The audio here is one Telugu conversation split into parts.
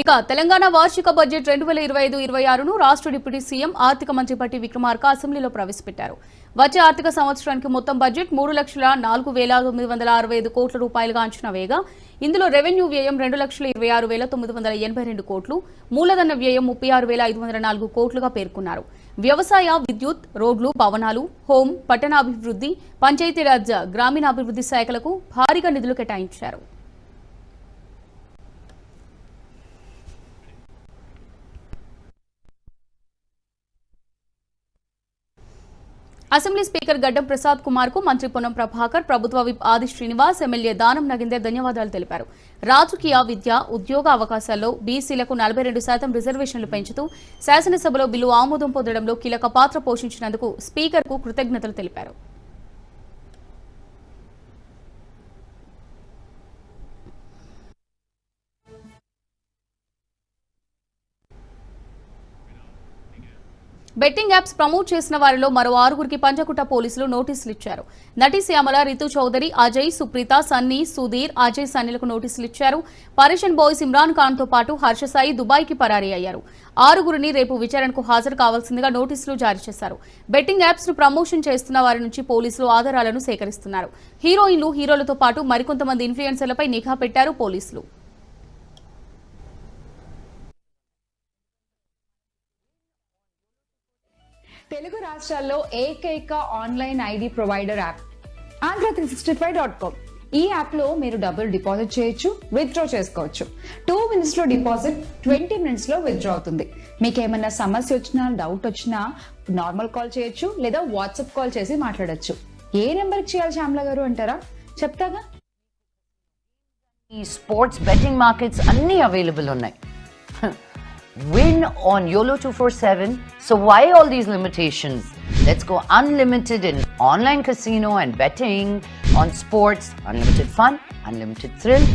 ఇక తెలంగాణ వార్షిక బడ్జెట్ రెండు వేల ఇరవై ఐదు ఇరవై ఆరును రాష్ట్ర డిప్యూటీ సీఎం ఆర్థిక మంత్రి పట్టి విక్రమార్క అసెంబ్లీలో ప్రవేశపెట్టారు. వచ్చే ఆర్థిక సంవత్సరానికి మొత్తం బడ్జెట్ మూడు లక్షల నాలుగు వేల తొమ్మిది వందల అరవై ఐదు కోట్ల రూపాయలుగా అంచనా వేయగా ఇందులో రెవెన్యూ వ్యయం రెండు లక్షల ఇరవై ఆరు వేల తొమ్మిది వందల ఎనభై రెండు కోట్లు మూలధన వ్యయం ముప్పై ఆరు వేల ఐదు వందల నాలుగు కోట్లుగా పేర్కొన్నారు. వ్యవసాయ విద్యుత్ రోడ్లు భవనాలు హోం పట్టణాభివృద్ధి పంచాయతీరాజ్ గ్రామీణాభివృద్ధి శాఖలకు భారీగా నిధులు కేటాయించారు. అసెంబ్లీ స్పీకర్ గడ్డం ప్రసాద్ కుమార్కు మంత్రి పొన్నం ప్రభాకర్ ప్రభుత్వ విప్ ఆది శ్రీనివాస్ ఎమ్మెల్యే దానం నగిందే ధన్యవాదాలు తెలిపారు. రాజకీయ విద్య ఉద్యోగ అవకాశాల్లో బీసీలకు నలభై రెండు శాతం రిజర్వేషన్లు పెంచుతూ శాసనసభలో బిల్లు ఆమోదం పొందడంలో కీలక పాత్ర పోషించినందుకు స్పీకర్కు కృతజ్ఞతలు తెలిపారు. బెట్టింగ్ యాప్స్ ప్రమోట్ చేసిన వారిలో మరో ఆరుగురికి పంచకుట పోలీసులు నోటీసులు ఇచ్చారు. నటి శ్యామల రితు చౌదరి అజయ్ సుప్రీత సన్నీ సుధీర్ అజయ్ సన్నీలకు నోటీసులు ఇచ్చారు. పరేషన్ బాయ్స్ ఇమ్రాన్ ఖాన్తో పాటు హర్షసాయి దుబాయ్కి పరారీ అయ్యారు. ఆరుగురిని రేపు విచారణకు హాజరు కావాల్సిందిగా నోటీసులు జారీ చేశారు. బెట్టింగ్ యాప్స్ను ప్రమోషన్ చేస్తున్న వారి నుంచి పోలీసులు ఆధారాలను సేకరిస్తున్నారు. హీరోయిన్లు హీరోలతో పాటు మరికొంతమంది ఇన్ఫ్లుయెన్సర్లపై నిఘా పెట్టారు పోలీసులు. తెలుగు రాష్ట్రాల్లో ఏకైక online ID provider app Andhra three sixty five dot com ఈ యాప్లో మీరు డబ్బులు డిపాజిట్ చేయొచ్చు విత్డ్రా చేసుకోవచ్చు. టూ మినిట్స్లో డిపాజిట్ ట్వంటీ మినిట్స్లో విత్డ్రా అవుతుంది. మీకు ఏమైనా సమస్య వచ్చినా డౌట్ వచ్చినా నార్మల్ కాల్ చేయొచ్చు లేదా వాట్సాప్ కాల్ చేసి మాట్లాడచ్చు. ఏ నెంబర్ చేయాలి శ్యామల గారు అంటారా? చెప్తాగా? ఈ స్పోర్ట్స్ బెట్టింగ్ మార్కెట్స్ అన్నీ అవైలబుల్ ఉన్నాయి. win on Yolo two four seven so why all these limitations let's go unlimited in online casino and betting on sports unlimited fun unlimited thrill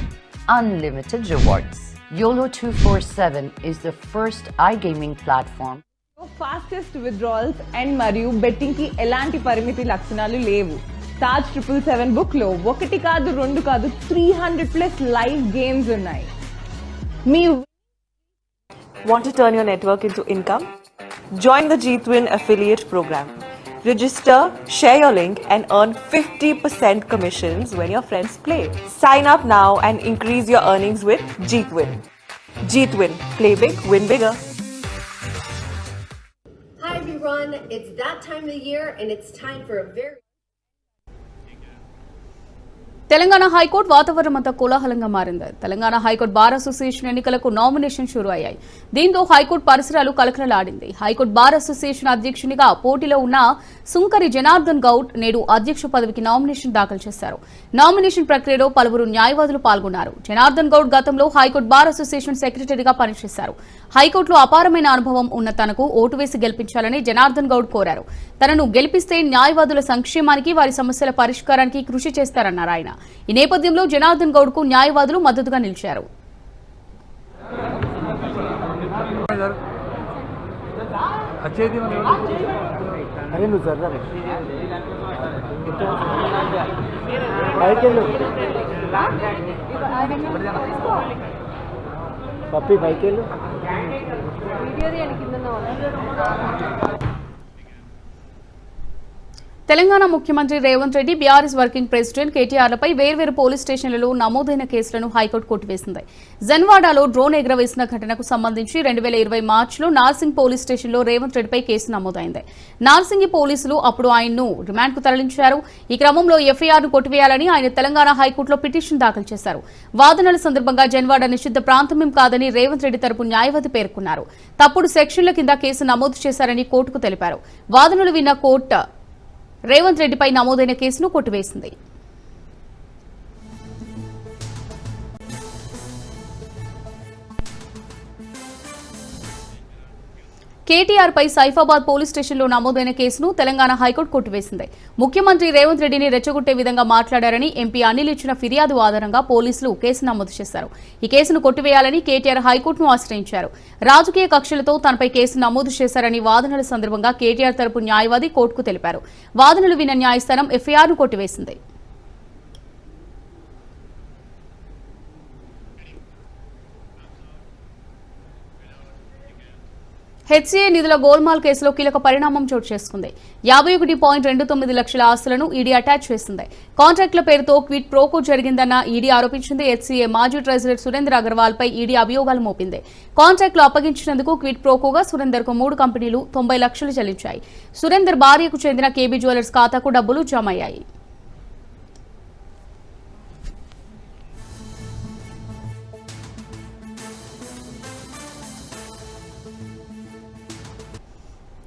unlimited rewards YOLO 247 is the first iGaming platform fastest withdrawals and మరియు బెట్టింగ్ కి ఎలాంటి పరిమితి లక్షణాలు లేవు తాజ్ ట్రిపుల్ సెవెన్ బుక్ లో ఒకటి కాదు రెండు కాదు three hundred plus live games ఉన్నాయి మీ Want to turn your network into income? Join the GTwin affiliate program. Register, share your link, and earn 50% commissions when your friends play. Sign up now and increase your earnings with GTwin. GTwin, play big, win bigger. Hi everyone, it's that time of the year and it's time for a very Telangana high court వాతావరణం అంతా కోలాహలంగా మారింది. Telangana high court bar association ఎన్నికలకు నామినేషన్ షురు అయ్యాయి. దీంతో హైకోర్టు పరిసరాలు కలకలలాడింది. హైకోర్టు బార్ అసోసియేషన్ అధ్యక్షునిగా పోటీలో ఉన్న సుంకరి జనార్దన్ గౌడ్ నేడు అధ్యక్ష పదవికి నామినేషన్ దాఖలు చేశారు. నామినేషన్ ప్రక్రియలో పలువురు న్యాయవాదులు పాల్గొన్నారు. జనార్దన్ గౌడ్ గతంలో హైకోర్టు బార్ అసోసియేషన్ సెక్రటరీగా పనిచేశారు. హైకోర్టులో అపారమైన అనుభవం ఉన్న తనకు ఓటు వేసి గెలిపించాలని జనార్దన్ గౌడ్ కోరారు. తనను గెలిపిస్తే న్యాయవాదుల సంక్షేమానికి వారి సమస్యల పరిష్కారానికి కృషి చేస్తారన్నారు ఆయన. ఈ నేపథ్యంలో జనార్దన్ గౌడ్కు న్యాయవాదులు మద్దతుగా నిలిచారు. పప్పి తెలంగాణ ముఖ్యమంత్రి Revanth Reddy BRS working president కేటీఆర్లపై వేర్వేరు పోలీస్ స్టేషన్లలో నమోదైన కేసులను హైకోర్టు కొట్టివేసింది. జన్వాడాలో డ్రోన్ ఎగురవేసిన ఘటనకు సంబంధించి రెండు వేల ఇరవై మార్చిలో నార్సింగ్ పోలీస్ స్టేషన్లో రేవంత్ రెడ్డిపై కేసు నమోదైంది. నార్సింగి పోలీసులు అప్పుడు ఆయన్ను రిమాండ్కు తరలించారు. ఈ క్రమంలో ఎఫ్ఐఆర్ను కొట్టివేయాలని ఆయన తెలంగాణ హైకోర్టులో పిటిషన్ దాఖలు చేశారు. వాదనల సందర్భంగా జన్వాడ నిషిద్ధ ప్రాంతమేం కాదని రేవంత్ రెడ్డి తరపు న్యాయవాది పేర్కొన్నారు. తప్పుడు సెక్షన్ల కింద కేసు నమోదు చేశారని కోర్టుకు తెలిపారు. వాదనలు విన్న కోర్టు రేవంత్ రెడ్డిపై నమోదైన కేసును కొట్టివేసింది. కేటీఆర్ పై సైఫాబాద్ పోలీస్ స్టేషన్లో నమోదైన కేసును తెలంగాణ హైకోర్టు కొట్టివేసింది. ముఖ్యమంత్రి రేవంత్ రెడ్డిని రెచ్చగొట్టే విధంగా మాట్లాడారని ఎంపీ అనిల్ ఇచ్చిన ఫిర్యాదు ఆధారంగా పోలీసులు కేసు నమోదు చేశారు. ఈ కేసును కొట్టివేయాలని కేటీఆర్ హైకోర్టును ఆశ్రయించారు. రాజకీయ కక్షలతో తనపై కేసు నమోదు చేశారని వాదనల సందర్భంగా కేటీఆర్ తరపు న్యాయవాది కోర్టుకు తెలిపారు. వాదనలు విన్న న్యాయస్థానం ఎఫ్ఐఆర్ను కొట్టివేసింది. హెచ్సీఏ నిధుల గోల్మాల్ కేసులో కీలక పరిణామం చోటు చేసుకుంది. యాభై ఒకటి పాయింట్ రెండు తొమ్మిది లక్షల ఆస్తులను ఈడీ అటాచ్ చేసింది. కాంట్రాక్టుల పేరుతో క్విట్ ప్రోకో జరిగిందన్న ఈడీ ఆరోపించింది హెచ్సీఏ మాజీ ట్రెజరర్ సురేందర్ అగర్వాల్ పై ఈడీ అభియోగాలు మోపింది. కాంట్రాక్టులు అప్పగించినందుకు క్విట్ ప్రోకోగా సురేందర్కు మూడు కంపెనీలు తొంభై లక్షలు చెల్లించాయి. సురేందర్ భార్యకు చెందిన కేబీ జ్యువెలర్స్ ఖాతాకు డబ్బులు జమ అయ్యాయి.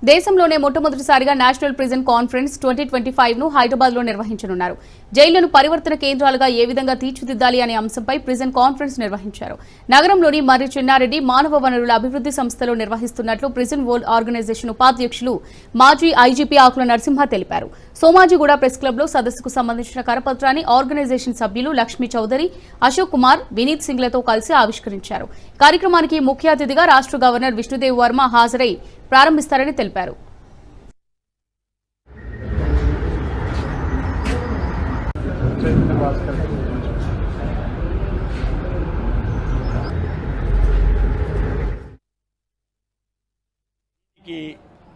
దేశంలోనే మొట్టమొదటిసారిగా national prison conference twenty twenty ఫైవ్ను హైదరాబాద్లో నిర్వహించనున్నారు. జైళ్ళను పరివర్తన కేంద్రాలుగా ఏ విధంగా తీర్చిదిద్దాలి అనే అంశంపై ప్రిజన్ కాన్ఫరెన్స్ నిర్వహించారు. నగరంలోని మర్రి చిన్నారెడ్డి మానవ వనరుల అభివృద్ధి సంస్థలో నిర్వహిస్తున్నట్లు ప్రిజన్ వరల్డ్ ఆర్గనైజేషన్ ఉపాధ్యక్షులు మాజీ ఐజీపీ ఆకుల నరసింహ తెలిపారు. సోమాజిగూడ ప్రెస్ క్లబ్లో సదస్సుకు సంబంధించిన కరపత్రాన్ని ఆర్గనైజేషన్ సభ్యులు లక్ష్మీ చౌదరి అశోక్ కుమార్ వినీత్ సింగ్లతో కలిసి ఆవిష్కరించారు. కార్యక్రమానికి ముఖ్య అతిథిగా రాష్ట్ర గవర్నర్ విష్ణుదేవ్ వర్మ హాజరై ప్రారంభిస్తారని తెలిపారు. దీనికి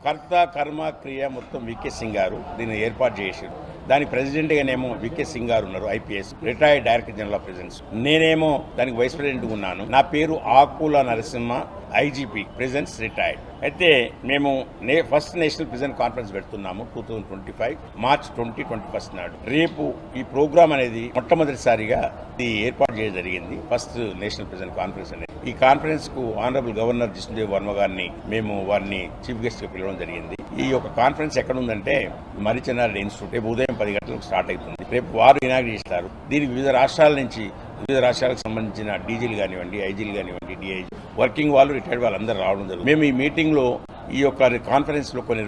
కర్త కర్మ క్రియ మొత్తం వికే సింగ్ గారు దీన్ని ఏర్పాటు చేసారు దానికి ప్రెసిడెంట్గానేమో వికే సింగ్ గారు ఉన్నారు IPS retired director general of prisons నేనేమో దానికి వైస్ ప్రెసిడెంట్ ఉన్నాను. నా పేరు Akula Narasimha. IGP prisons retired. అయితే మేము నే ఫస్ట్ నేషనల్ ప్రెసిడెంట్ కాన్ఫరెన్స్ పెడుతున్నాము two thousand twenty five March twenty twenty first నాడు. రేపు ఈ ప్రోగ్రామ్ అనేది మొట్టమొదటిసారిగా ఇది ఏర్పాటు చేయడం జరిగింది ఫస్ట్ నేషనల్ ప్రెసిడెంట్ కాన్ఫరెన్స్ అనేది. ఈ కాన్ఫరెన్స్కు ఆనరబుల్ గవర్నర్ జిష్ణుదేవ్ వర్మ గారిని మేము వారిని చీఫ్ గెస్ట్గా పిలవడం జరిగింది. ఈ యొక్క కాన్ఫరెన్స్ ఎక్కడ ఉందంటే మరిచెన్నారెడ్డి ఇన్స్టిట్యూట్ రేపు ఉదయం పది గంటలకు స్టార్ట్ అవుతుంది. రేపు వారు ఇనాగ్రేట్ చేస్తారు. దీనికి వివిధ రాష్ట్రాల నుంచి వివిధ రాష్ట్రాలకు సంబంధించిన డీజీలు కానివ్వండి ఐజీలు కానివ్వండి డిఐజీ వర్కింగ్ వాళ్ళు రిటైర్డ్ వాళ్ళందరూ రావడం జరుగుతుంది. మేము ఈ మీటింగ్లో ఈ యొక్క కాన్ఫరెన్స్లో కొన్ని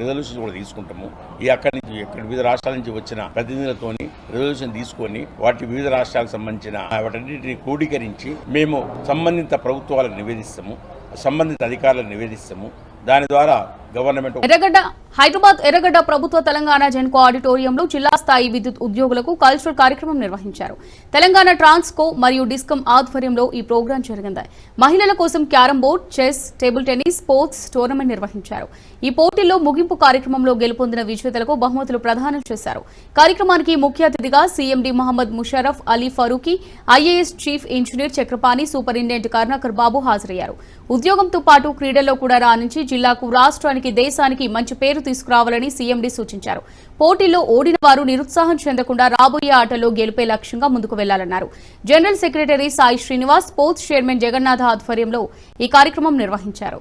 రిజల్యూషన్ కూడా తీసుకుంటాము. ఈ అక్కడి నుంచి ఇక్కడ వివిధ రాష్ట్రాల నుంచి వచ్చిన ప్రతినిధులతోని రిజల్యూషన్ తీసుకొని వాటి వివిధ రాష్ట్రాలకు సంబంధించిన వాటన్నిటిని క్రోడీకరించి మేము సంబంధిత ప్రభుత్వాలకు నివేదిస్తాము సంబంధిత అధికారులకు నివేదిస్తాము. దాని ద్వారా గవర్నమెంట్ ఎర్రగడ్డ హైదరాబాద్ ఎర్రగడ్డ ప్రభుత్వ తెలంగాణ జెన్కో ఆడిటోరియంలో జిల్లా స్థాయి విద్యుత్ ఉద్యోగులకు కల్చరల్ కార్యక్రమం నిర్వహించారు. తెలంగాణ ట్రాన్స్కో మరియు డిస్కమ్ ఆధ్వర్యంలో ఈ ప్రోగ్రాం జరిగింది. మహిళల కోసం carrom board chess table tennis sports tournament నిర్వహించారు. ఈ పోటీల్లో ముగింపు కార్యక్రమంలో గెలుపొందిన విజేతలకు బహుమతులు ప్రదానం చేశారు. కార్యక్రమానికి ముఖ్య అతిథిగా CMD Mohammed Musharraf Ali Farooqui IAS chief engineer Chakrapani superintendent Karunakar Babu హాజరయ్యారు. ఉద్యోగంతో పాటు క్రీడల్లో కూడా రాణించి జిల్లాకు రాష్ట్రానికి దేశానికి మంచి పేరు తీసుకురావాలని సీఎండీ సూచించారు. పోటీలో ఓడిన వారు నిరుత్సాహం చెందకుండా రాబోయే ఆటలో గెలిపే లక్ష్యంగా ముందుకు వెళ్ళాలన్నారు. General secretary Sai Srinivas sports chairman Jagannatha ఆధ్వర్యంలో ఈ కార్యక్రమం నిర్వహించారు.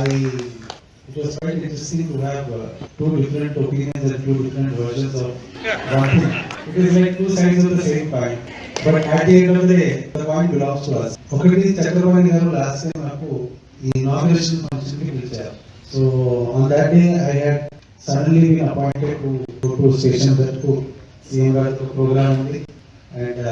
I, it was quite interesting to have uh, two different opinions and two different versions of one thing. It is like two sides of the same coin. But at the end of the day, the coin belongs to us. ఒకటి చక్రపాణి గారు లాస్ట్ టైం నాకు ఈ ఇనాగ్రేషన్ ఫంక్షన్కి పిలిచారు so on that day I had suddenly been appointed to go to station వరకు సీఎం గారితో ప్రోగ్రామ్ ఉంది అండ్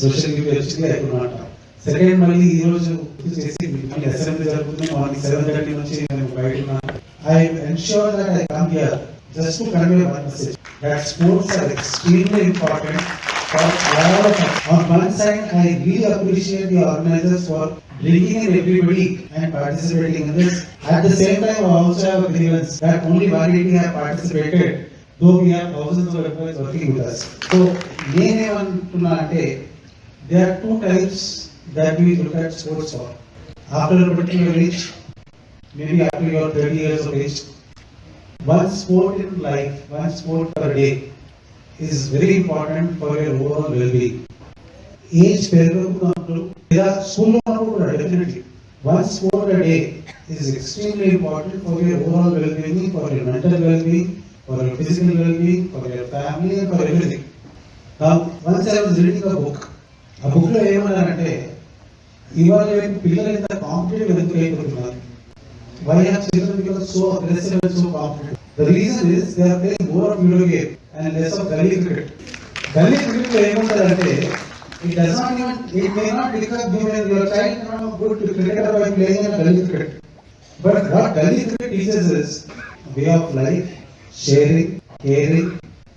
సోషల్ మీడియా వచ్చింది ఐ కుడ్ నాట్ సెకండ్ మళ్ళీ ఈ రోజు గుర్తు చేసి మళ్ళీ అసెంబ్లీ జరుగుతుంది మార్నింగ్ సెవెన్ థర్టీ నుంచి నేను బయట ఉన్నాను I ensure that I come here just to convey one message that sports are extremely important for all of us. On one side, I really appreciate the organizers for bringing in everybody and participating in this. At the same time, I also have a grievance that only 180 have participated, though we have thousands of employees working with us. So, నేనేమంటున్నా అంటే there are two types that we look at sports for. After a particular age, maybe after your 30 years of age, one sport in life, one sport per day is very important for your overall well-being. Age పెరుగుతున్నప్పుడు లేదా స్కూల్లో ఉన్నప్పుడు కూడా definitely one sport a day is extremely important for your overall well-being for your mental well-being for your physical well-being for your family and for everything once I was reading a book ఆ బుక్లో ఏమన్నారంటే ఇవాళ రేపు పిల్లలు ఇంత కాంపిటేటివ్ ఎందుకు అయిపోతున్నారు why have children become so aggressive and so competitive the reason is they are playing more of video game and less of gully cricket gully క్రికెట్లో ఏముంటదంటే it does not even it may not become your your child not good cricketer by playing in gully cricket but what gully cricket teaches is way of life sharing caring,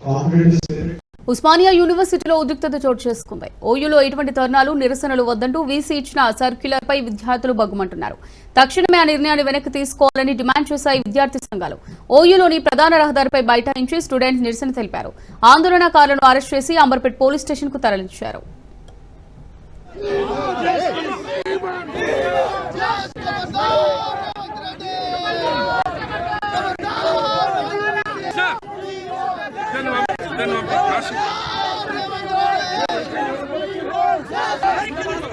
competitive spirit, Osmania యూనివర్సిటీలో ఉద్రిక్తత చోటు చేసుకుంది ఓయూలో ఎటువంటి తరుణాలు నిరసనలు వద్దంటూ వీసీ ఇచ్చిన సర్క్యులర్ పై విద్యార్థులు బగ్గుమంటున్నారు తక్షణమే ఆ నిర్ణయాన్ని వెనక్కి తీసుకోవాలని డిమాండ్ చేశాయి విద్యార్థి సంఘాలు ఓయూలోని ప్రధాన రహదారిపై బైఠాయించి స్టూడెంట్స్ నిరసన తెలిపారు ఆందోళనకారులను అరెస్ట్ చేసి అంబర్పేట్ పోలీస్ స్టేషన్ కు తరలించారు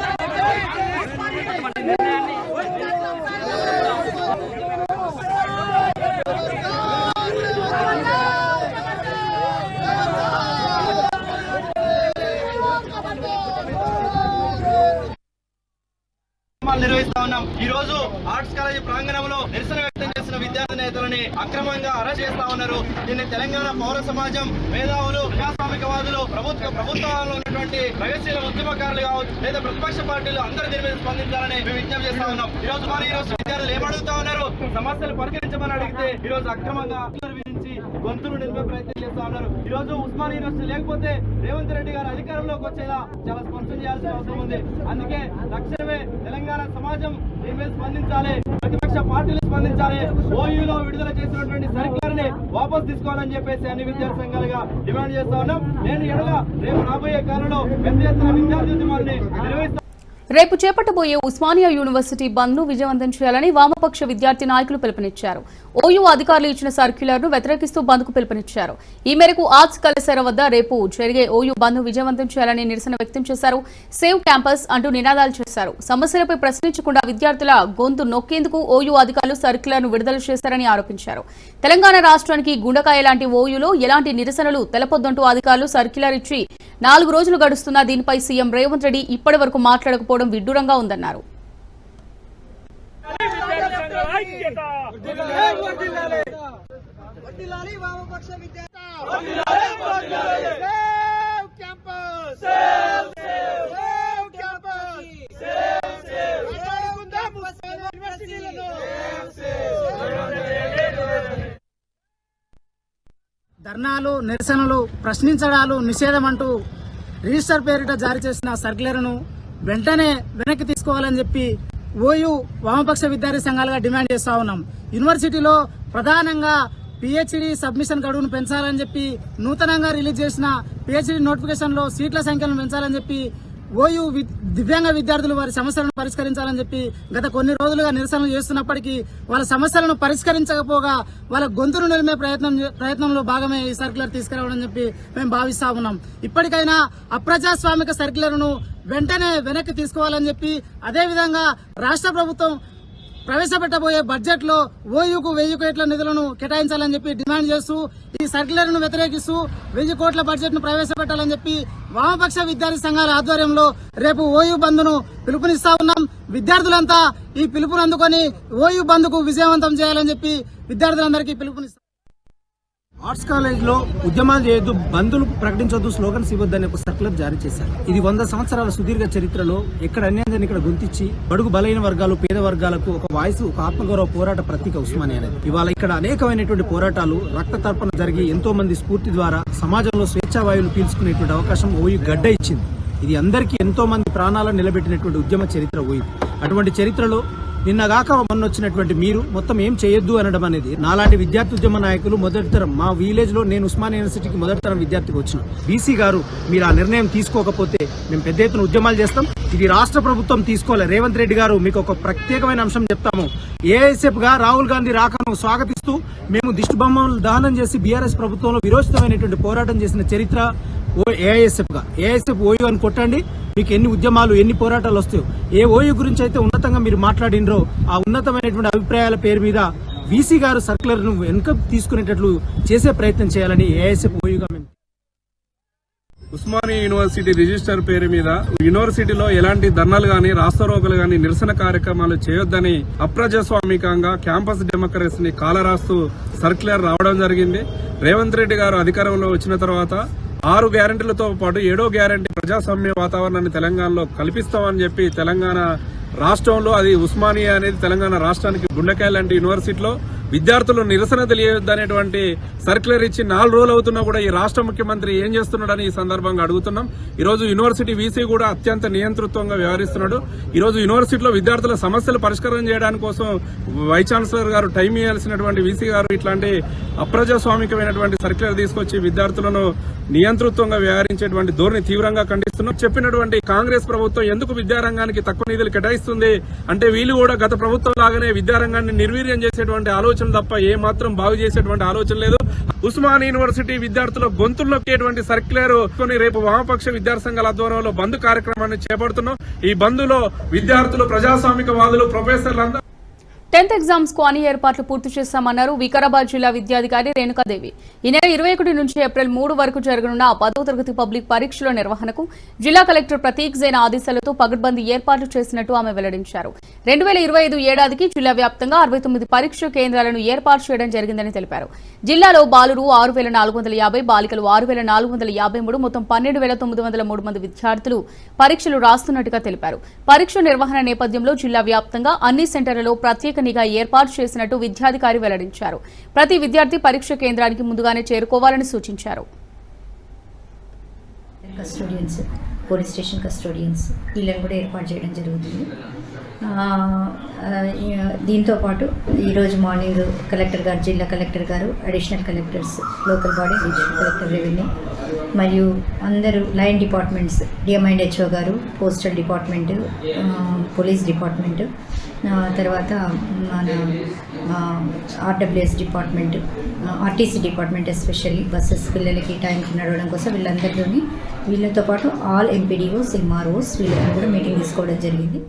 కార్యక్రమాలు నిర్వహిస్తా ఉన్నాం ఈ రోజు ఆర్ట్స్ కాలేజీ ప్రాంగణంలో నిరసన వ్యక్తం చేసిన విద్యార్థి నేతలని అక్రమంగా అరెస్ట్ చేస్తా ఉన్నారు. దీన్ని తెలంగాణ పౌర సమాజం మేధావులు ప్రజాస్వామికవాదులు ప్రభుత్వ ప్రభుత్వాల్లో ఉన్నటువంటి ప్రగతిశీల ఉద్యమకారులు కావచ్చు లేదా ప్రతిపక్ష పార్టీలు అందరూ దీని మీద స్పందించాలని మేము విజ్ఞప్తి చేస్తా ఉన్నాం. ఈ రోజు మరి ఈ రోజు విద్యార్థులు ఏమడుగుతా ఉన్నారు? సమస్యలు పరిష్కరించమని అడిగితే ఈ రోజు అక్రమంగా విధించి గొంతులు నిలిపే ప్రయత్నం చేస్తా ఉన్నారు. ఈ రోజు ఉస్మాన్ యూనివర్సిటీ లేకపోతే రేవంత్ రెడ్డి గారు అధికారంలోకి వచ్చేలా చాలా స్పష్టం చేయాల్సిన అవసరం ఉంది. అందుకే తక్షణమే తెలంగాణ సమాజం దీని స్పందించాలి. ప్రతిపక్ష పార్టీలు స్పందించాలి. ఓయూలో విడుదల చేసినటువంటి సర్క్యులర్ని వాపస్ తీసుకోవాలని చెప్పేసి అన్ని విద్యార్థి సంఘాలుగా డిమాండ్ చేస్తా ఉన్నాం. నేను ఎడల రేపు రాబోయే కాలంలో పెద్ద ఎత్తున విద్యార్థి ఉద్యమాన్ని నిర్వహిస్తాను రేపు చేపట్టబోయే ఉస్మానియా యూనివర్సిటీ బంద్ను విజయవంతం చేయాలని వామపక్ష విద్యార్థి నాయకులు పిలుపునిచ్చారు. ఓయూ అధికారులు ఇచ్చిన సర్క్యులర్ను వ్యతిరేకిస్తూ బంద్కు పిలుపునిచ్చారు. ఈ మేరకు ఆర్ట్స్ కళాశాల వద్ద రేపు జరిగే ఓయూ బంద్ను విజయవంతం చేయాలని నిరసన వ్యక్తం చేశారు. సేవ్ క్యాంపస్ అంటూ నినాదాలు చేశారు. సమస్యలపై ప్రశ్నించకుండా విద్యార్థుల గొంతు నొక్కేందుకు ఓయూ అధికారులు సర్క్యులర్ను విడుదల చేశారని ఆరోపించారు. తెలంగాణ రాష్ట్రానికి గుండకాయ లాంటి ఓయూలో ఎలాంటి నిరసనలు తెలపొద్దంటూ అధికారులు సర్క్యులర్ ఇచ్చి నాలుగు రోజులు గడుస్తున్నా దీనిపై సీఎం రేవంత్ రెడ్డి ఇప్పటి వరకు మాట్లాడకపోవడం విడ్డూరంగా ఉందన్నారు. ధర్నాలు నిరసనలు ప్రశ్నించడాలు నిషేధం అంటూ రిజిస్టర్ పేరిట జారీ చేసిన సర్క్యులర్ను వెంటనే వెనక్కి తీసుకోవాలని చెప్పి ఓయూ వామపక్ష విద్యార్థి సంఘాలుగా డిమాండ్ చేస్తా ఉన్నాం. యూనివర్సిటీలో ప్రధానంగా పిహెచ్డి సబ్మిషన్ గడువును పెంచాలని చెప్పి నూతనంగా రిలీజ్ చేసిన పిహెచ్డి నోటిఫికేషన్లో సీట్ల సంఖ్యను పెంచాలని చెప్పి ఓయూ వి- దివ్యాంగ విద్యార్థులు వారి సమస్యలను పరిష్కరించాలని చెప్పి గత కొన్ని రోజులుగా నిరసనలు చేస్తున్నప్పటికీ వాళ్ళ సమస్యలను పరిష్కరించకపోగా వాళ్ళ గొంతును నిలిమే ప్రయత్నం ప్రయత్నంలో భాగమే ఈ సర్క్యులర్ తీసుకురావడం చెప్పి మేము భావిస్తా ఉన్నాం. ఇప్పటికైనా అప్రజాస్వామిక సర్క్యులర్ను వెంటనే వెనక్కి తీసుకోవాలని చెప్పి అదేవిధంగా రాష్ట్ర ప్రభుత్వం ప్రవేశపెట్టబోయే బడ్జెట్లో ఓయూకు వెయ్యి కోట్ల నిధులను కేటాయించాలని చెప్పి డిమాండ్ చేస్తూ ఈ సర్క్యులర్ను వ్యతిరేకిస్తూ వెయ్యి కోట్ల బడ్జెట్ను ప్రవేశపెట్టాలని చెప్పి వామపక్ష విద్యార్థి సంఘాల ఆధ్వర్యంలో రేపు ఓయూ బంద్ను పిలుపునిస్తా ఉన్నాం. విద్యార్థులంతా ఈ పిలుపును అందుకొని ఓయూ బంద్కు విజయవంతం చేయాలని చెప్పి విద్యార్థులందరికీ పిలుపునిస్తాం ఆర్ట్స్ కాలేజ్లో ఉద్యమాలు చేయొద్దు బంధులు ప్రకటించొద్దు స్లోగన్స్ ఇవ్వద్దని ఒక సర్కులర్ జారీ చేశారు. ఇది వంద సంవత్సరాల సుదీర్ఘ చరిత్రలో ఎక్కడ అన్యాయం ఇక్కడ గుర్తించి బడుగు బలైన వర్గాలు పేద వర్గాలకు ఒక వాయిస్ ఒక ఆత్మగౌరవ పోరాట ప్రతీక ఉస్మానియా అనేది. ఇవాళ ఇక్కడ అనేకమైనటువంటి పోరాటాలు రక్త తర్పణ జరిగి ఎంతో మంది స్ఫూర్తి ద్వారా సమాజంలో స్వేచ్ఛావాయువులు పీల్చుకునేటువంటి అవకాశం ఓయి గడ్డ ఇచ్చింది. ఇది అందరికీ ఎంతో మంది ప్రాణాలను నిలబెట్టినటువంటి ఉద్యమ చరిత్ర ఓయి. అటువంటి చరిత్రలో నిన్నగాక మొన్న వచ్చినటువంటి మీరు మొత్తం ఏం చేయొద్దు అనడం అనేది నాలాంటి విద్యార్థి ఉద్యమ నాయకులు మొదటి తరం మా విలేజ్లో నేను ఉస్మాన్ యూనివర్సిటీకి మొదటి తరం విద్యార్థికి వచ్చిన బీసీ గారు మీరు ఆ నిర్ణయం తీసుకోకపోతే మేము పెద్ద ఎత్తున ఉద్యమాలు చేస్తాం. ఇది రాష్ట్ర ప్రభుత్వం తీసుకోవాలి రేవంత్ రెడ్డి గారు మీకు ఒక ప్రత్యేకమైన అంశం చెప్తాము. ఏఎస్ఎఫ్గా రాహుల్ గాంధీ రాకను స్వాగతిస్తూ మేము దిష్టిబొమ్మలు దహనం చేసి బీఆర్ఎస్ ప్రభుత్వంలో విరోచితమైనటువంటి పోరాటం చేసిన చరిత్ర ఓ ఏఐఎస్ఎఫ్గా. ఏఐఎస్ఎఫ్ ఓయూ అని కొట్టండి. మీకు ఎన్ని ఉద్యమాలు ఎన్ని పోరాటాలు వస్తాయో ఏ ఓయూ గురించి అయితే ఉన్నతంగా మీరు మాట్లాడినరో ఆ ఉన్నతమైనటువంటి అభిప్రాయాల పేరు మీద వీసీ గారు సర్కులర్ను వెనుక తీసుకునేటట్లు చేసే ప్రయత్నం చేయాలని ఏఐఎస్ఎఫ్ ఓయూగా మేము ఉస్మానియా యూనివర్సిటీ రిజిస్టర్ పేరు మీద యూనివర్సిటీలో ఎలాంటి ధర్నాలు గాని రాస్తారోకలు గాని నిరసన కార్యక్రమాలు చేయొద్దని అప్రజాస్వామికంగా క్యాంపస్ డెమోక్రసీని కాలరాస్తూ సర్క్యులర్ రావడం జరిగింది. రేవంత్ రెడ్డి గారు అధికారంలో వచ్చిన తర్వాత ఆరు గ్యారంటీలతో పాటు ఏడో గ్యారంటీ ప్రజాస్వామ్య వాతావరణాన్ని తెలంగాణలో కల్పిస్తామని చెప్పి తెలంగాణ రాష్ట్రంలో అది ఉస్మానియా అనేది తెలంగాణ రాష్ట్రానికి గుండెకాయ లాంటి యూనివర్సిటీలో విద్యార్థులు నిరసన తెలియదనేటువంటి సర్క్యులర్ ఇచ్చి నాలుగు రోజులు అవుతున్నా కూడా ఈ రాష్ట్ర ముఖ్యమంత్రి ఏం చేస్తున్నాడని ఈ సందర్భంగా అడుగుతున్నాం. ఈరోజు యూనివర్సిటీ వీసీ కూడా అత్యంత నియంతృత్వంగా వ్యవహరిస్తున్నాడు. ఈరోజు యూనివర్సిటీలో విద్యార్థుల సమస్యలు పరిష్కారం చేయడానికి కోసం వైస్ ఛాన్సలర్ గారు టైం ఇవ్వాల్సినటువంటి వీసీ గారు ఇట్లాంటి అప్రజాస్వామికమైనటువంటి సర్క్యులర్ తీసుకొచ్చి విద్యార్థులను నియంతృత్వంగా వ్యవహరించేటువంటి ధోరణి తీవ్రంగా ఖండిస్తున్నాం. చెప్పినటువంటి కాంగ్రెస్ ప్రభుత్వం ఎందుకు విద్యారంగానికి తక్కువ నిధులు కేటాయిస్తుంది? అంటే వీళ్ళు కూడా గత ప్రభుత్వం లాగానే విద్యారంగాన్ని నిర్వీర్యం చేసేటువంటి ఆలోచన తప్ప ఏ మాత్రం బాగు చేసేటువంటి ఆలోచన లేదు. ఉస్మాన్ యూనివర్సిటీ విద్యార్థుల గొంతులు నొక్కేటువంటి సర్క్యులర్ కొన్ని రేపు వామపక్ష విద్యార్థి సంఘాల ఆధ్వర్యంలో బంద్ కార్యక్రమాన్ని చేపడుతున్నాం. ఈ బంద్లో విద్యార్థులు ప్రజాస్వామిక వాదులు ప్రొఫెసర్లందరూ టెన్త్ ఎగ్జామ్స్కు అన్ని ఏర్పాట్లు పూర్తి చేశామన్నారు వికారాబాద్ జిల్లా విద్యాధికారి రేణుకాదేవి. ఈ నెల ఇరవై ఒకటి నుంచి ఏప్రిల్ మూడు వరకు జరగనున్న పదో తరగతి పబ్లిక్ పరీక్షల నిర్వహణకు జిల్లా కలెక్టర్ ప్రతీక్ జైన్ ఆదేశాలతో పగడ్బందీ ఏర్పాట్లు చేసినట్టు ఆమె వెల్లడించారు. రెండు వేల ఇరవై ఐదు ఏడాదికి జిల్లా వ్యాప్తంగా అరవై తొమ్మిది పరీక్ష కేంద్రాలను ఏర్పాటు చేయడం జరిగిందని తెలిపారు. జిల్లాలో బాలురు ఆరు వేల నాలుగు వందల యాభై బాలికలు ఆరు వేల నాలుగు వందల యాభై మూడు మొత్తం పన్నెండు వేల తొమ్మిది వందల మూడు మంది విద్యార్థులు పరీక్షలు రాస్తున్నట్టుగా తెలిపారు. పరీక్ష నిర్వహణ నేపథ్యంలో జిల్లా వ్యాప్తంగా అన్ని సెంటర్లలో ప్రత్యేక నిఘా ఏర్పాటు చేసినట్టు విద్యాధికారి వెల్లడించారు. ప్రతి విద్యార్థి పరీక్ష కేంద్రానికి ముందుగానే చేరుకోవాలని సూచించారు. కస్టోడియన్స్ పోలీస్ స్టేషన్ కస్టోడియన్స్ వీళ్ళని కూడా ఏర్పాటు చేయడం జరుగుతుంది. దీంతోపాటు దీంతో పాటు ఈరోజు మార్నింగ్ కలెక్టర్ గారు జిల్లా కలెక్టర్ గారు additional collectors local body additional collector revenue మరియు అందరూ line departments DM and HO గారు పోస్టల్ డిపార్ట్మెంట్ పోలీస్ డిపార్ట్మెంట్ తర్వాత మన RWS department RTC department especially buses పిల్లలకి టైంకి నడవడం కోసం వీళ్ళందరిలోని వీళ్ళతో పాటు ఆల్ ఎంపీడీఓస్ ఎంఆర్ఓస్ వీళ్ళతో కూడా మీటింగ్ తీసుకోవడం జరిగింది.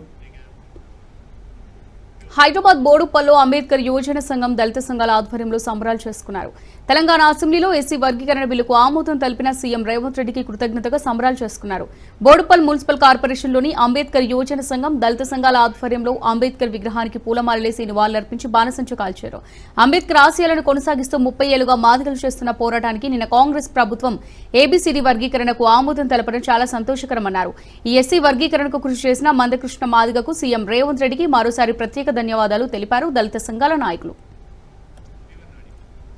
హైదరాబాద్ బోడుపల్లో అంబేద్కర్ యువజన సంఘం దళిత సంఘాల ఆధ్వర్యంలో సంబరాలు చేసుకున్నారు. తెలంగాణ అసెంబ్లీలో ఎస్సీ వర్గీకరణ బిల్లుకు ఆమోదం తెలిపిన సీఎం రేవంత్ రెడ్డికి కృతజ్ఞతగా సంబరాలు చేసుకున్నారు. బోడుపల్ మున్సిపల్ కార్పొరేషన్లోని అంబేద్కర్ యువజన సంఘం దళిత సంఘాల ఆధ్వర్యంలో అంబేద్కర్ విగ్రహానికి పూలమాలలేసి నివాళులర్పించి బాణసంచు కాల్చారు. అంబేద్కర్ ఆశయాలను కొనసాగిస్తూ ముప్పై ఏళ్ళుగా మాదిగలు చేస్తున్న పోరాటానికి నిన్న కాంగ్రెస్ ప్రభుత్వం ఏబీసీడీ వర్గీకరణకు ఆమోదం తెలపడం చాలా సంతోషకరమన్నారు. ఈ ఎస్సీ వర్గీకరణకు కృషి చేసిన మందకృష్ణ మాదిగకు సీఎం రేవంత్ రెడ్డికి మరోసారి ప్రత్యేక ధన్యవాదాలు తెలిపారు దళిత సంఘాల నాయకులు.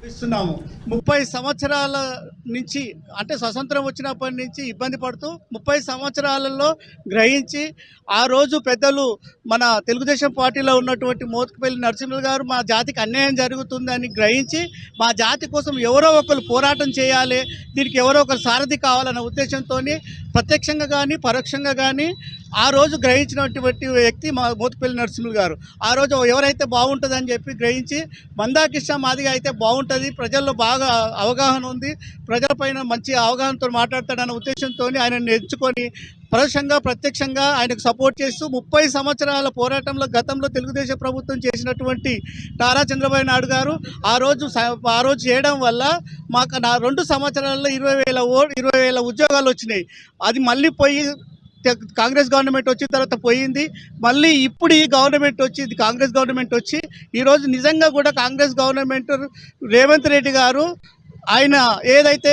ఇస్తున్నాము. ముప్పై సంవత్సరాల నుంచి అంటే స్వతంత్రం వచ్చినప్పటి నుంచి ఇబ్బంది పడుతూ ముప్పై సంవత్సరాలలో గ్రహించి ఆ రోజు పెద్దలు మన తెలుగుదేశం పార్టీలో ఉన్నటువంటి మోత్కుపల్లి నరసింహులు గారు మా జాతికి అన్యాయం జరుగుతుందని గ్రహించి మా జాతి కోసం ఎవరో ఒకరు పోరాటం చేయాలి దీనికి ఎవరో ఒకరు సారథి కావాలన్న ఉద్దేశంతో ప్రత్యక్షంగా కానీ పరోక్షంగా కానీ ఆ రోజు గ్రహించినటువంటి వ్యక్తి మా మోతుపల్లి నరసింహులు గారు. ఆ రోజు ఎవరైతే బాగుంటుందని చెప్పి గ్రహించి మందాకృష్ణ మాదిగా అయితే బాగుంటుంది ప్రజల్లో బాగా అవగాహన ఉంది ప్రజలపైన మంచి అవగాహనతో మాట్లాడతాడన్న ఉద్దేశంతో ఆయనను ఎంచుకొని పరోక్షంగా ప్రత్యక్షంగా ఆయనకు సపోర్ట్ చేస్తూ ముప్పై సంవత్సరాల పోరాటంలో గతంలో తెలుగుదేశం ప్రభుత్వం చేసినటువంటి తారా చంద్రబాబు నాయుడు గారు ఆ రోజు ఆ రోజు చేయడం వల్ల మాకు నా రెండు సంవత్సరాల్లో ఇరవై వేల ఓ ఇరవై వేల ఉద్యోగాలు వచ్చినాయి. అది మళ్ళీ పోయి కాంగ్రెస్ గవర్నమెంట్ వచ్చిన తర్వాత పోయింది. మళ్ళీ ఇప్పుడు ఈ గవర్నమెంట్ వచ్చి కాంగ్రెస్ గవర్నమెంట్ వచ్చి ఈరోజు నిజంగా కూడా కాంగ్రెస్ గవర్నమెంట్ రేవంత్ రెడ్డి గారు ఆయన ఏదైతే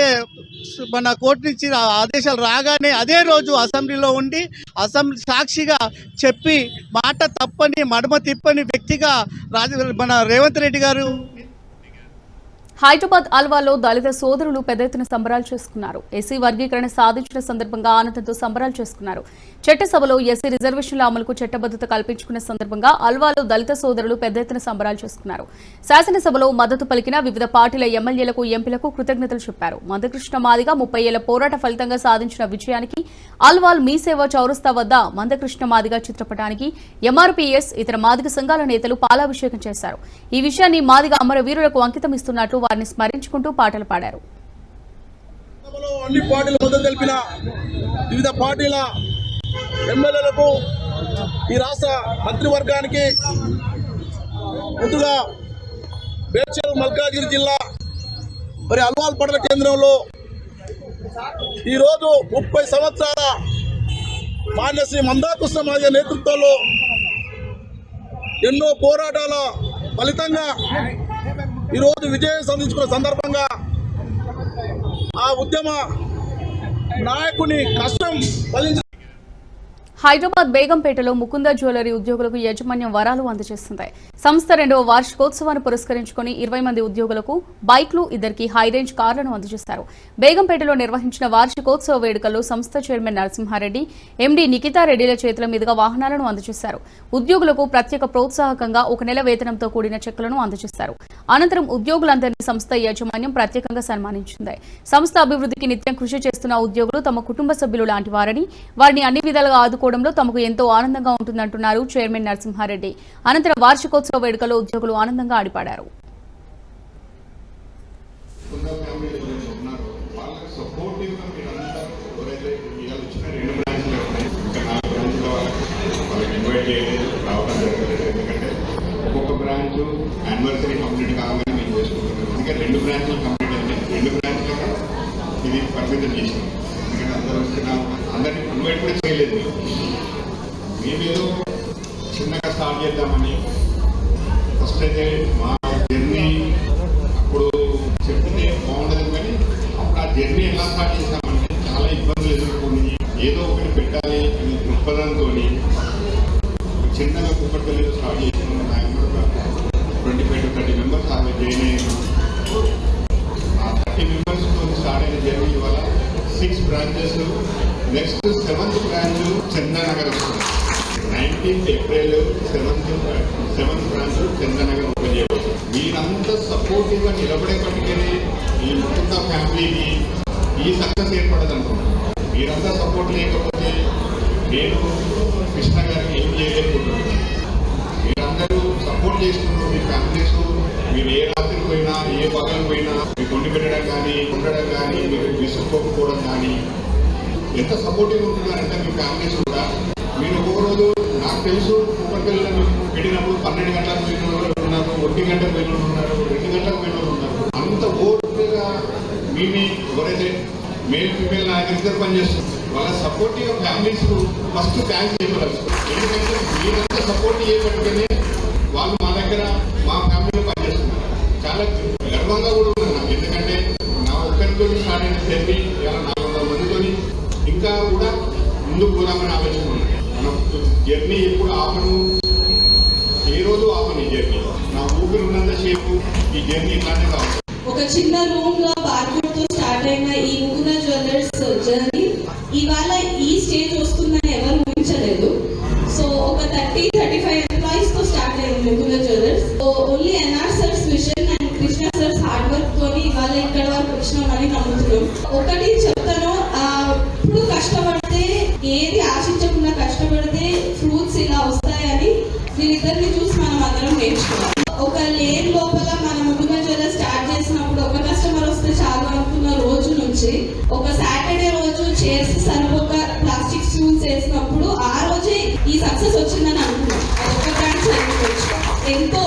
మన కోర్టు నుంచి ఆదేశాలు రాగానే అదే రోజు అసెంబ్లీలో ఉండి అసెంబ్లీ సాక్షిగా చెప్పి మాట తప్పని మడమ తిప్పని వ్యక్తిగా రాజ మన రేవంత్ రెడ్డి గారు హైదరాబాద్ అల్వాలో దళిత సోదరులు పెద్ద ఎత్తున సంబరాలు చేసుకున్నారు. ఎస్సీ వర్గీకరణ సాధించిన సందర్భంగా ఆనందంతో సంబరాలు చేసుకున్నారు. చట్టసభలో ఎస్సీ రిజర్వేషన్ల అమలుకు చట్టబద్దత కల్పించుకున్న సందర్భంగా అల్వాలో దళిత సోదరులు పెద్ద ఎత్తున సంబరాలు చేసుకున్నారు. శాసనసభలో మద్దతు పలికిన వివిధ పార్టీల ఎమ్మెల్యేలకు ఎంపీలకు కృతజ్ఞతలు చెప్పారు. మందకృష్ణ మాదిగా ముప్పై ఏళ్ళ పోరాట ఫలితంగా సాధించిన విజయానికి అల్వాల్ మీ సేవ చౌరస్తా వద్ద మందకృష్ణ మాదిగా చిత్రపటానికి ఎంఆర్పీఎస్ ఇతర మాదిగ సంఘాల నేతలు పాలాభిషేకం చేశారు. ఈ విషయాన్ని మాదిగ అమరవీరులకు అంకితం ఇస్తున్నట్లు వారిని స్మరించుకుంటూ పాటలు పాడారు. అన్ని పార్టీలు మద్దతు తెలిపిన వివిధ పార్టీల ఎమ్మెల్యేలకు ఈ రాష్ట్ర మంత్రివర్గానికి ముందుగా బేడ్చల్ మల్కాజ్గిరి జిల్లా మరి అల్వాల్ పట్టణ కేంద్రంలో ఈరోజు ముప్పై సంవత్సరాల మాన్యశ్రీ మందాకృష్ణ మహాజన్ నేతృత్వంలో ఎన్నో పోరాటాల ఫలితంగా ఈరోజు విజయం సాధించుకున్న సందర్భంగా ఆ ఉద్యమ నాయకుని కష్టం ఫలించి హైదరాబాద్ బేగంపేటలో ముకుంద జ్యువెలరీ ఉద్యోగులకు యాజమాన్యం వరాలు అందజేస్తుంది. సంస్థ రెండవ వార్షికోత్సవాన్ని పురస్కరించుకుని ఇరవై మంది ఉద్యోగులకు బైక్లు ఇద్దరికి హై రేంజ్ కార్లను అందజేశారు. బేగంపేటలో నిర్వహించిన వార్షికోత్సవ వేడుకల్లో సంస్థ చైర్మన్ నరసింహారెడ్డి ఎండీ నిఖితారెడ్డిల చేతుల మీదుగా వాహనాలను అందజేశారు. ఉద్యోగులకు ప్రత్యేక ప్రోత్సాహకంగా ఒక నెల వేతనంతో కూడిన చెక్కులను అందజేశారు. అనంతరం ఉద్యోగులందరినీ సంస్థ యాజమాన్యం ప్రత్యేకంగా సన్మానించింది. సంస్థ అభివృద్ధికి నిత్యం కృషి చేస్తున్న ఉద్యోగులు తమ కుటుంబ సభ్యులు లాంటి వారని వారిని అన్ని విధాలుగా ఆదుకోవడంలో తమకు ఎంతో ఆనందంగా ఉంటుందంటున్నారు చైర్మన్ నరసింహారెడ్డి. అనంతరం వార్షికోత్సవ వేడుకలో ఉద్యోగులు ఆనందంగా ఆడిపాడారు బ్రాంచ్ యానివర్సరీ కంప్లీట్ కావాలని మేము చేసుకుంటున్నాం రెండు బ్రాంచ్లు కంప్లీట్ అయినాయి రెండు ఇది పరిమితం చేసినాం ఎందుకంటే అందరూ వచ్చిన అందరినీ ఇన్వైట్ కూడా చేయలేదు చిన్నగా స్టార్ట్ చేద్దామని ఫస్ట్ అయితే మా జర్నీ అప్పుడు చెప్తే బాగుండదు కానీ అప్పుడు ఆ జర్నీ ఎలా స్టార్ట్ చేశామంటే చాలా ఇబ్బందులు ఎదుర్కొని ఏదో ఒకటి సెవెంత్ బ్రాంచ్ ఓపెన్ చేయవచ్చు మీరంతా సపోర్టివ్గా నిలబడేపటికనే ఈ ముకుంద ఫ్యామిలీకి ఈ సక్సెస్ ఏర్పడదు అనుకుంటున్నాను మీరంతా సపోర్ట్ లేకపోతే నేను కృష్ణ గారికి ఏం చేయలేకుంటున్నాను మీరందరూ సపోర్ట్ చేస్తున్నారు మీ ఫ్యామిలీస్ మీరు ఏ రాత్రి పోయినా ఏ పగలు పోయినా మీకు వండి పెట్టడం కానీ ఉండడం కానీ మీరు విసుక్కోకపోవడం కానీ ఎంత సపోర్టివ్ ఉంటున్నారంటే మీ ఫ్యామిలీస్ కూడా. మేము ఒక్కొక్క రోజు నాకు తెలుసు ఒక్కొక్క పెట్టినప్పుడు పన్నెండు గంటలకు పోయిన ఉన్నారు ఒంటి గంటకు పోయిన ఉన్నారు రెండు గంటలకు పోయిన వాళ్ళు ఉన్నారు. అంత ఓపికగా మేము ఎవరైతే మేల్ ఫీమేల్ నా పనిచేస్తుంది వాళ్ళ సపోర్టివ్ ఫ్యామిలీస్ ఫస్ట్ థ్యాంక్స్ చెప్పగలరు ఎందుకంటే మీరంతా సపోర్ట్ చేయబట్టుకనే వాళ్ళు మా దగ్గర మా ఫ్యామిలీలో పనిచేస్తున్నారు. చాలా గర్వంగా కూడా ఉన్నాను నాకు ఎందుకంటే నా ఒక్కరితో స్టార్ట్ అయిన జర్నీ ఇలా నాలుగు వందల మందితో ఇంకా కూడా ముందుకు పోదామని ఆలోచన ఉంది మనం జర్నీ ఎప్పుడు ఆపను. ఏ రోజు ఆపను ఈ జర్నీ నా ఊపిరి ఉన్నంత సేపు ఈ జర్నీ ఇట్లానే కావచ్చు ఒక చిన్న రూమ్లో బార్కోడ్ ఒక సాటర్డే రోజు చైర్స్ సరిపోక ప్లాస్టిక్ స్టూల్స్ వేసినప్పుడు ఆ రోజే ఈ సక్సెస్ వచ్చిందని అనుకున్నాం. అది ఒక బ్రాంచ్ అనుకోవచ్చు ఎంతో